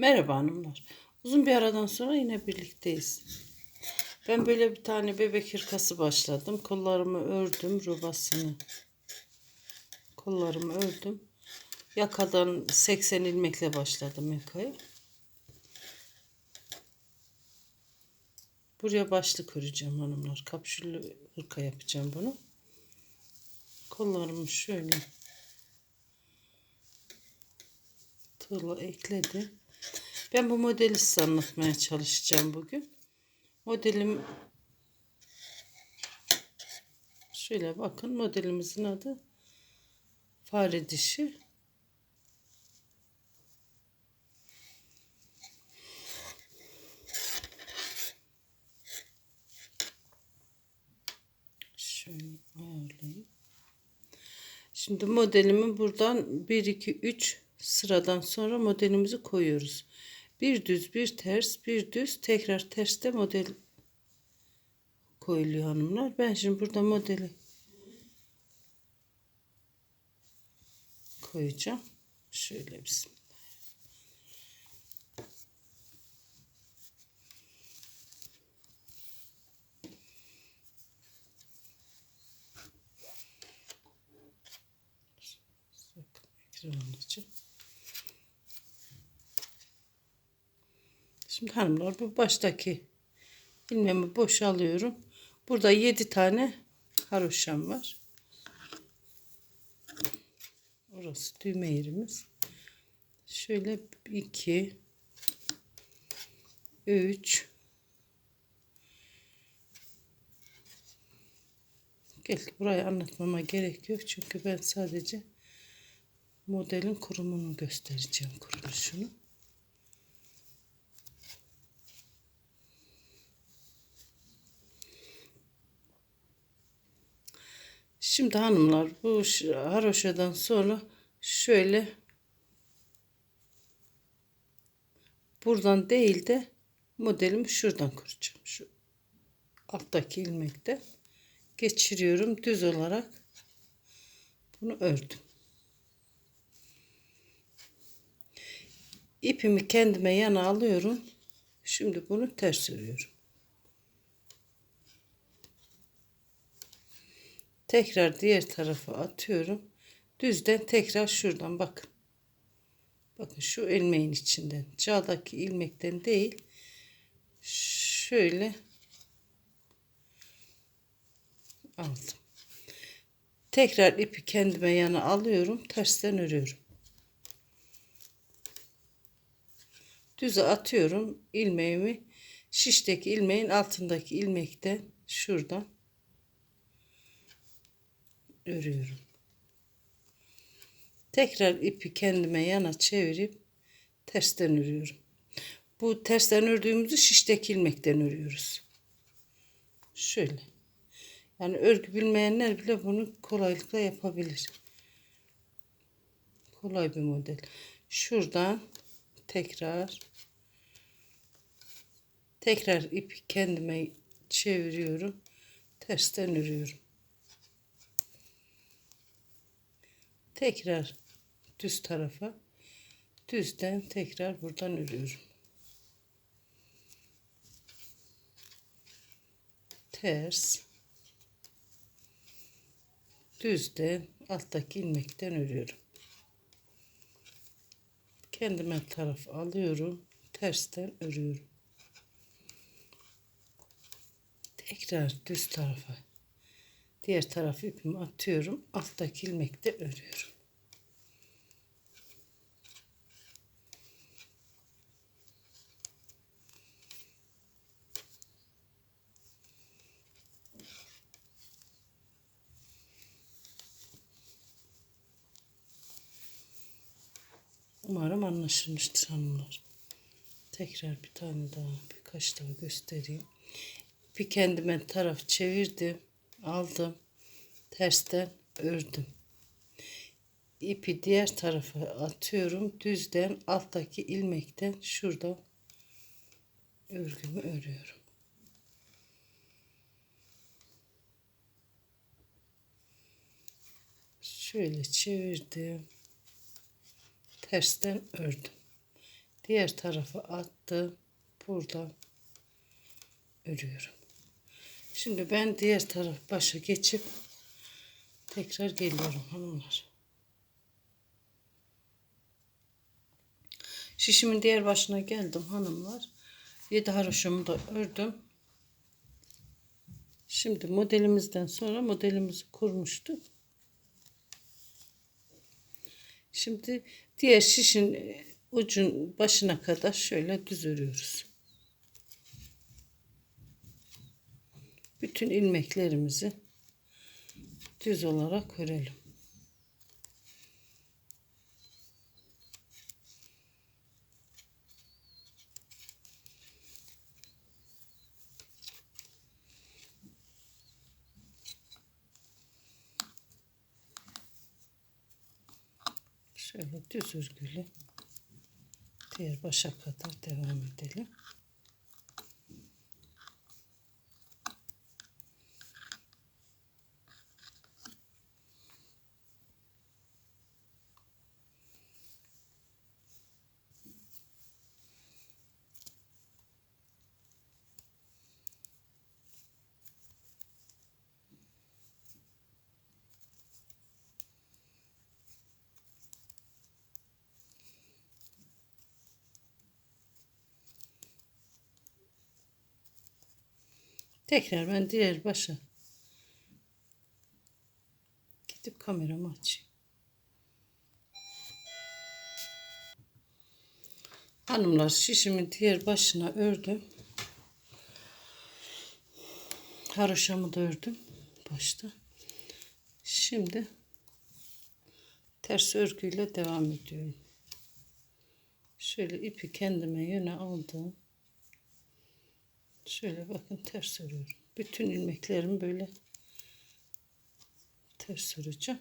Merhaba hanımlar. Uzun bir aradan sonra yine birlikteyiz. Ben böyle bir tane bebek hırkası başladım. Kollarımı ördüm rubasını. Kollarımı ördüm. Yakadan 80 ilmekle başladım yakayı. Buraya başlık öreceğim hanımlar. Kapşüllü hırka yapacağım bunu. Kollarımı şöyle tığla ekledim. Ben bu modeli size anlatmaya çalışacağım bugün. Modelim şöyle bakın modelimizin adı fare dişi. Şöyle ayarlayayım. Şimdi modelimi buradan 1 2 3 sıradan sonra modelimizi koyuyoruz. Bir düz, bir ters, bir düz, tekrar terste model koyuluyor hanımlar. Ben şimdi burada modeli koyacağım. Şöyle bismillah. Ekran alacağım. Şimdi hanımlar bu baştaki ilmeğimi boşalıyorum. Burada 7 tane haroşam var. Orası düğme yerimiz. Şöyle 2 3 Gel burayı anlatmama gerek yok çünkü ben sadece modelin kurumunu göstereceğim kuruluşunu. Şimdi hanımlar bu haroşadan sonra şöyle buradan değil de modelimi şuradan kuracağım. Şu alttaki ilmekte geçiriyorum düz olarak bunu ördüm. İpimi kendime yana alıyorum. Şimdi bunu ters örüyorum. Tekrar diğer tarafa atıyorum. Düzden tekrar şuradan bakın. Bakın şu ilmeğin içinden. Çağdaki ilmekten değil. Şöyle aldım. Tekrar ipi kendime yana alıyorum. Tersten örüyorum. Düze atıyorum ilmeğimi. Şişteki ilmeğin altındaki ilmekten şuradan örüyorum. Tekrar ipi kendime yana çevirip tersten örüyorum. Bu tersten ördüğümüzü şişteki ilmekten örüyoruz. Şöyle. Yani örgü bilmeyenler bile bunu kolaylıkla yapabilir. Kolay bir model. Şuradan tekrar tekrar ipi kendime çeviriyorum. Tersten örüyorum. Tekrar düz tarafa düzden tekrar buradan örüyorum. Ters düzden alttaki ilmekten örüyorum. Kendime taraf alıyorum. Tersten örüyorum. Tekrar düz tarafa Diğer tarafı ipimi atıyorum. Alttaki ilmekte örüyorum. Umarım anlaşılmıştır hanımlar. Tekrar bir tane daha birkaç daha göstereyim. Bir kendime taraf çevirdim aldım. Tersten ördüm. İpi diğer tarafa atıyorum. Düzden alttaki ilmekten şurada örgümü örüyorum. Şöyle çevirdim. Tersten ördüm. Diğer tarafa attım. Buradan örüyorum. Şimdi ben diğer taraf başa geçip tekrar geliyorum hanımlar. Şişimin diğer başına geldim hanımlar. 7 haroşamı da ördüm. Şimdi modelimizden sonra modelimizi kurmuştuk. Şimdi diğer şişin ucun başına kadar şöyle düz örüyoruz. Bütün ilmeklerimizi düz olarak örelim. Şöyle düz örgülü diğer başa kadar devam edelim. Tekrar ben diğer başa gidip kameramı açayım. Hanımlar şişimin diğer başına ördüm. Haroşamı da ördüm başta. Şimdi ters örgüyle devam ediyorum. Şöyle ipi kendime yöne aldım. Şöyle bakın ters örüyorum. Bütün ilmeklerimi böyle ters öreceğim.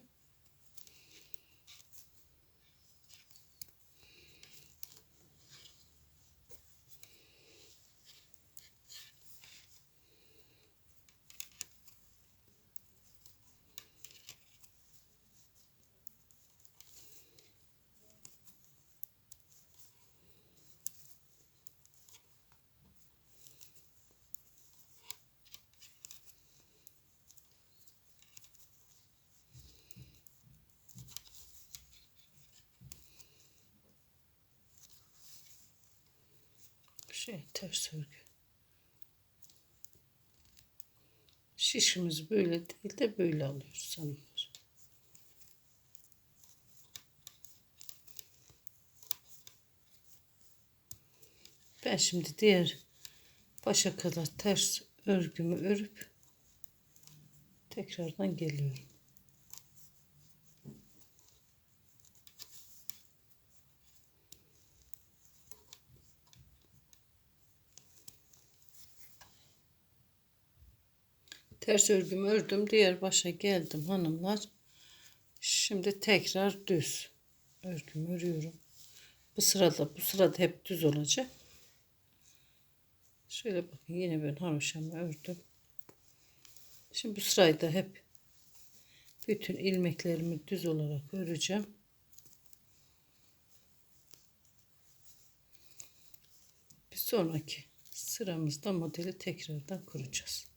Şey ters örgü. Şişimiz böyle değil de böyle alıyoruz hanımlar. Ben şimdi diğer başa kadar ters örgümü örüp tekrardan geliyorum. Ters örgümü ördüm. Diğer başa geldim hanımlar. Şimdi tekrar düz örgümü örüyorum. Bu sırada bu sırada hep düz olacak. Şöyle bakın yine ben haroşamı ördüm. Şimdi bu sırayı da hep bütün ilmeklerimi düz olarak öreceğim. Bir sonraki sıramızda modeli tekrardan kuracağız.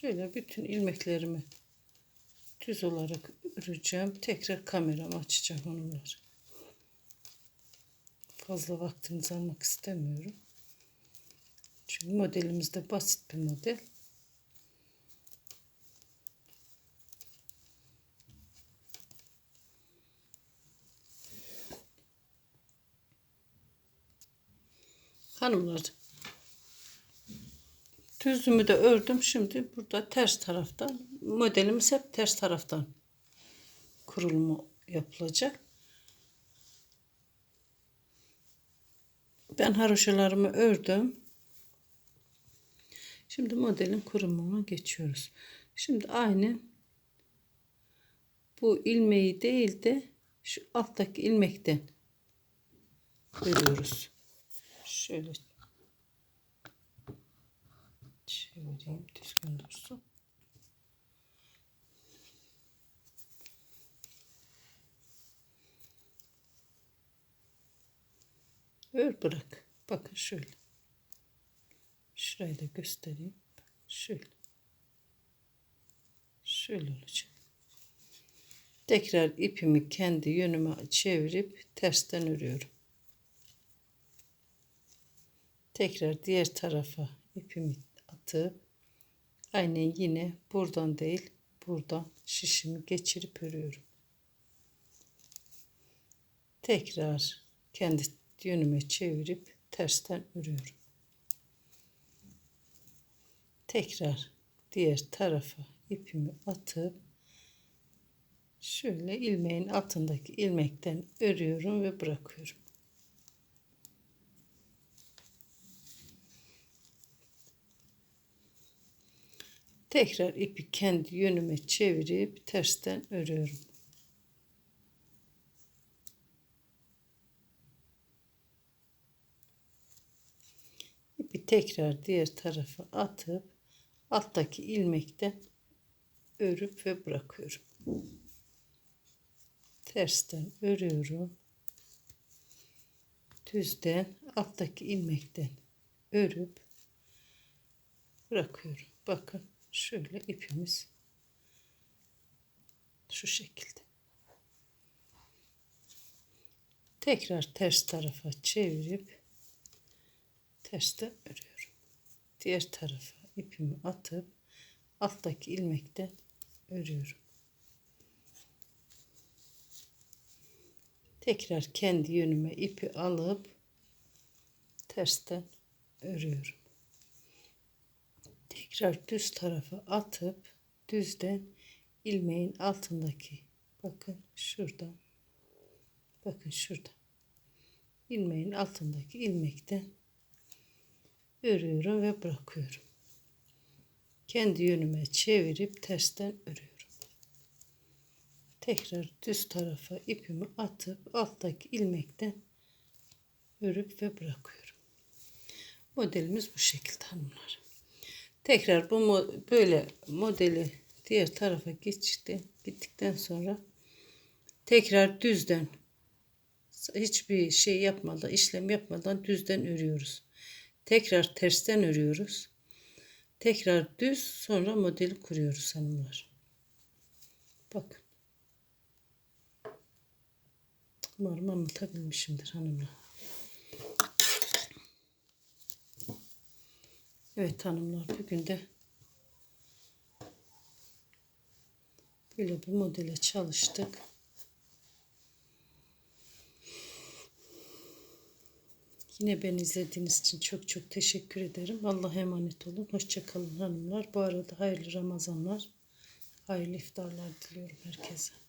Şöyle bütün ilmeklerimi düz olarak öreceğim. Tekrar kameramı açacağım onları. Fazla vaktimizi almak istemiyorum. Çünkü modelimiz de basit bir model. Hanımlar Düzümü de ördüm. Şimdi burada ters taraftan modelimiz hep ters taraftan kurulumu yapılacak. Ben haroşalarımı ördüm. Şimdi modelin kurumuna geçiyoruz. Şimdi aynı bu ilmeği değil de şu alttaki ilmekten örüyoruz. Şöyle çevireyim düzgün dursun. Ör bırak. Bakın şöyle. Şurayı da göstereyim. Şöyle. Şöyle olacak. Tekrar ipimi kendi yönüme çevirip tersten örüyorum. Tekrar diğer tarafa ipimi atıp aynen yine buradan değil buradan şişimi geçirip örüyorum. Tekrar kendi yönüme çevirip tersten örüyorum. Tekrar diğer tarafa ipimi atıp şöyle ilmeğin altındaki ilmekten örüyorum ve bırakıyorum. Tekrar ipi kendi yönüme çevirip tersten örüyorum. İpi tekrar diğer tarafa atıp alttaki ilmekten örüp ve bırakıyorum. Tersten örüyorum. Düzden alttaki ilmekten örüp bırakıyorum. Bakın şöyle ipimiz şu şekilde. Tekrar ters tarafa çevirip tersten örüyorum. Diğer tarafa ipimi atıp alttaki ilmekten örüyorum. Tekrar kendi yönüme ipi alıp tersten örüyorum. Tekrar düz tarafa atıp düzden ilmeğin altındaki bakın şurada bakın şurada ilmeğin altındaki ilmekten örüyorum ve bırakıyorum. Kendi yönüme çevirip tersten örüyorum. Tekrar düz tarafa ipimi atıp alttaki ilmekten örüp ve bırakıyorum. Modelimiz bu şekilde hanımlar. Tekrar bu böyle modeli diğer tarafa geçti. Bittikten sonra tekrar düzden hiçbir şey yapmadan, işlem yapmadan düzden örüyoruz. Tekrar tersten örüyoruz. Tekrar düz sonra modeli kuruyoruz hanımlar. Bakın. Umarım anlatabilmişimdir hanımlar. Evet hanımlar bugün de böyle bir modele çalıştık. Yine beni izlediğiniz için çok çok teşekkür ederim. Allah'a emanet olun. Hoşçakalın hanımlar. Bu arada hayırlı Ramazanlar, hayırlı iftarlar diliyorum herkese.